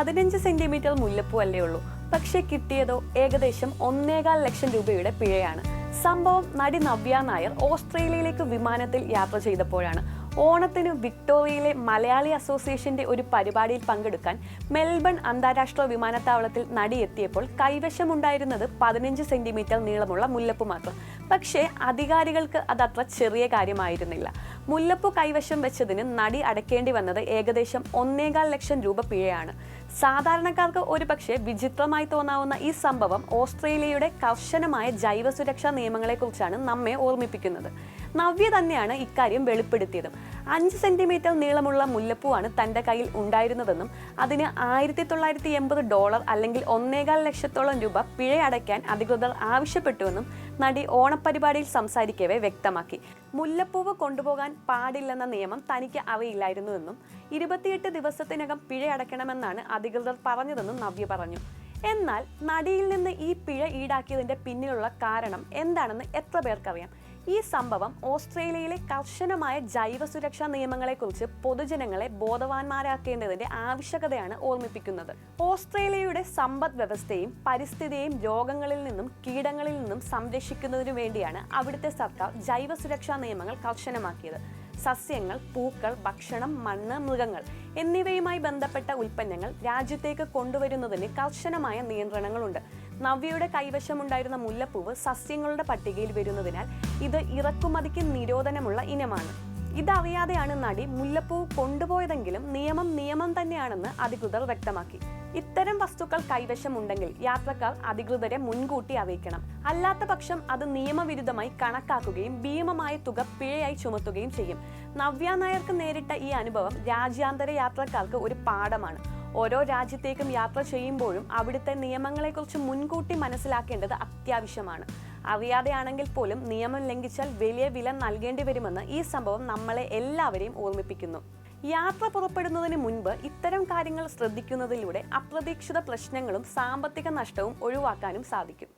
പതിനഞ്ച് സെന്റിമീറ്റർ മുല്ലപ്പൂ അല്ലേ ഉള്ളൂ. പക്ഷേ കിട്ടിയതോ ഏകദേശം ഒന്നേകാൽ ലക്ഷം രൂപയുടെ പിഴയാണ്. സംഭവം നടി നവ്യ നായർ ഓസ്ട്രേലിയയിലേക്ക് വിമാനത്തിൽ യാത്ര ചെയ്തപ്പോഴാണ്. ഓണത്തിന് വിക്ടോറിയയിലെ മലയാളി അസോസിയേഷന്റെ ഒരു പരിപാടിയിൽ പങ്കെടുക്കാൻ മെൽബൺ അന്താരാഷ്ട്ര വിമാനത്താവളത്തിൽ നടി എത്തിയപ്പോൾ കൈവശമുണ്ടായിരുന്നത് പതിനഞ്ച് സെന്റിമീറ്റർ നീളമുള്ള മുല്ലപ്പ് മാത്രം. പക്ഷേ അധികാരികൾക്ക് അത് അത്ര ചെറിയ കാര്യമായിരുന്നില്ല. മുല്ലപ്പ് കൈവശം വെച്ചതിന് നടി അടയ്ക്കേണ്ടി വന്നത് ഏകദേശം ഒന്നേകാൽ ലക്ഷം രൂപ പിഴയാണ്. സാധാരണക്കാർക്ക് ഒരുപക്ഷെ വിചിത്രമായി തോന്നാവുന്ന ഈ സംഭവം ഓസ്ട്രേലിയയുടെ കർശനമായ ജൈവ സുരക്ഷാ നിയമങ്ങളെക്കുറിച്ചാണ് നമ്മെ ഓർമ്മിപ്പിക്കുന്നത്. നവ്യ തന്നെയാണ് ഇക്കാര്യം വെളിപ്പെടുത്തിയതും. അഞ്ച് സെന്റിമീറ്റർ നീളമുള്ള മുല്ലപ്പൂവാണ് തന്റെ കയ്യിൽ ഉണ്ടായിരുന്നതെന്നും അതിന് ആയിരത്തി തൊള്ളായിരത്തി എൺപത് ഡോളർ അല്ലെങ്കിൽ ഒന്നേകാൽ ലക്ഷത്തോളം രൂപ പിഴ അടയ്ക്കാൻ അധികൃതർ ആവശ്യപ്പെട്ടുവെന്നും നടി ഓണപരിപാടിയിൽ സംസാരിക്കവേ വ്യക്തമാക്കി. മുല്ലപ്പൂവ് കൊണ്ടുപോകാൻ പാടില്ലെന്ന നിയമം തനിക്ക് അറിയില്ലായിരുന്നുവെന്നും ഇരുപത്തിയെട്ട് ദിവസത്തിനകം പിഴ അടയ്ക്കണമെന്നാണ് അധികൃതർ പറഞ്ഞതെന്നും നവ്യ പറഞ്ഞു. എന്നാൽ നടിയിൽ നിന്ന് ഈ പിഴ ഈടാക്കിയതിന്റെ പിന്നിലുള്ള കാരണം എന്താണെന്ന് എത്ര പേർക്കറിയാം? ഈ സംഭവം ഓസ്ട്രേലിയയിലെ കർശനമായ ജൈവ സുരക്ഷാ നിയമങ്ങളെക്കുറിച്ച് പൊതുജനങ്ങളെ ബോധവാന്മാരാക്കേണ്ടതിന്റെ ആവശ്യകതയാണ് ഓർമ്മിപ്പിക്കുന്നത്. ഓസ്ട്രേലിയയുടെ സമ്പദ് വ്യവസ്ഥയും പരിസ്ഥിതിയെയും രോഗങ്ങളിൽ നിന്നും കീടങ്ങളിൽ നിന്നും സംരക്ഷിക്കുന്നതിനു വേണ്ടിയാണ് അവിടുത്തെ സർക്കാർ ജൈവ സുരക്ഷാ നിയമങ്ങൾ കർശനമാക്കിയത്. സസ്യങ്ങൾ പൂക്കൾ ഭക്ഷണം മണ്ണ് മൃഗങ്ങൾ എന്നിവയുമായി ബന്ധപ്പെട്ട ഉൽപ്പന്നങ്ങൾ രാജ്യത്തേക്ക് കൊണ്ടുവരുന്നതിന് കർശനമായ നിയന്ത്രണങ്ങളുണ്ട്. നവ്യയുടെ കൈവശമുണ്ടായിരുന്ന മുല്ലപ്പൂവ് സസ്യങ്ങളുടെ പട്ടികയിൽ വരുന്നതിനാൽ ഇത് ഇറക്കുമതിക്ക് നിരോധനമുള്ള ഇനമാണ്. ഇതറിയാതെയാണ് നടി മുല്ലപ്പൂ കൊണ്ടുപോയതെങ്കിലും നിയമം നിയമം തന്നെയാണെന്ന് അധികൃതർ വ്യക്തമാക്കി. ഇത്തരം വസ്തുക്കൾ കൈവശമുണ്ടെങ്കിൽ യാത്രക്കാർ അധികൃതരെ മുൻകൂട്ടി അറിയിക്കണം. അല്ലാത്ത പക്ഷം അത് നിയമവിരുദ്ധമായി കണക്കാക്കുകയും ഭീമമായ തുക പിഴയായി ചുമത്തുകയും ചെയ്യും. നവ്യ നായർക്ക് നേരിട്ട ഈ അനുഭവം രാജ്യാന്തര യാത്രക്കാർക്ക് ഒരു പാഠമാണ്. ഓരോ രാജ്യത്തേക്കും യാത്ര ചെയ്യുമ്പോഴും അവിടുത്തെ നിയമങ്ങളെക്കുറിച്ച് മുൻകൂട്ടി മനസ്സിലാക്കേണ്ടത് അത്യാവശ്യമാണ്. അറിയാതെയാണെങ്കിൽ പോലും നിയമം ലംഘിച്ചാൽ വലിയ വില നൽകേണ്ടി വരുമെന്ന് ഈ സംഭവം നമ്മളെ എല്ലാവരെയും ഓർമ്മിപ്പിക്കുന്നു. യാത്ര പുറപ്പെടുന്നതിന് മുൻപ് ഇത്തരം കാര്യങ്ങൾ ശ്രദ്ധിക്കുന്നതിലൂടെ അപ്രതീക്ഷിത പ്രശ്നങ്ങളും സാമ്പത്തിക നഷ്ടവും ഒഴിവാക്കാനും സാധിക്കും.